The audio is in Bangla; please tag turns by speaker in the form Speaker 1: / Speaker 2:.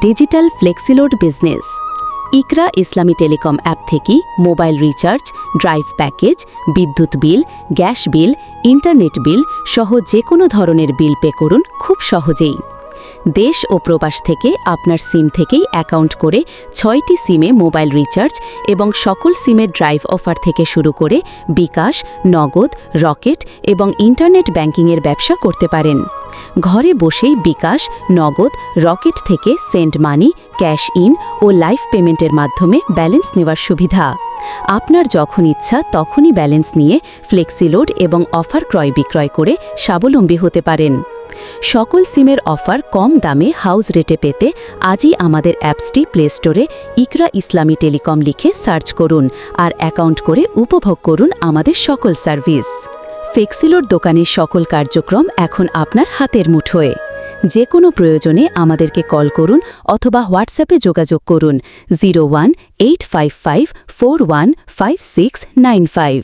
Speaker 1: Digital flexiload business. Iqra Islami telecom app থেকে মোবাইল রিচার্জ, ড্রাইভ প্যাকেজ, বিদ্যুৎ bill, gas bill, internet bill সহ যে কোনো ধরনের বিল পে করুন খুব সহজেই। দেশ ও প্রবাস থেকে আপনার সিম থেকেই অ্যাকাউন্ট করে ছয়টি সিমে মোবাইল রিচার্জ এবং সকল সিমের ড্রাইভ অফার থেকে শুরু করে বিকাশ, নগদ, রকেট এবং ইন্টারনেট ব্যাংকিংয়ের ব্যবসা করতে পারেন। ঘরে বসেই বিকাশ, নগদ, রকেট থেকে সেন্ড মানি, ক্যাশ ইন ও লাইফ পেমেন্টের মাধ্যমে ব্যালেন্স নেওয়ার সুবিধা। আপনার যখন ইচ্ছা তখনই ব্যালেন্স নিয়ে ফ্লেক্সিলোড এবং অফার ক্রয় বিক্রয় করে স্বাবলম্বী হতে পারেন। সকল সিমের অফার কম দামে হাউস রেটে পেতে আজই আমাদের অ্যাপসটি প্লে স্টোরে ইকরা ইসলামী টেলিকম লিখে সার্চ করুন আর অ্যাকাউন্ট করে উপভোগ করুন আমাদের সকল সার্ভিস। ফেক্সিলোর দোকানের সকল কার্যক্রম এখন আপনার হাতের মুঠোয়। যে কোনো প্রয়োজনে আমাদেরকে কল করুন অথবা হোয়াটসঅ্যাপে যোগাযোগ করুন zero one eight five five four one five six nine five.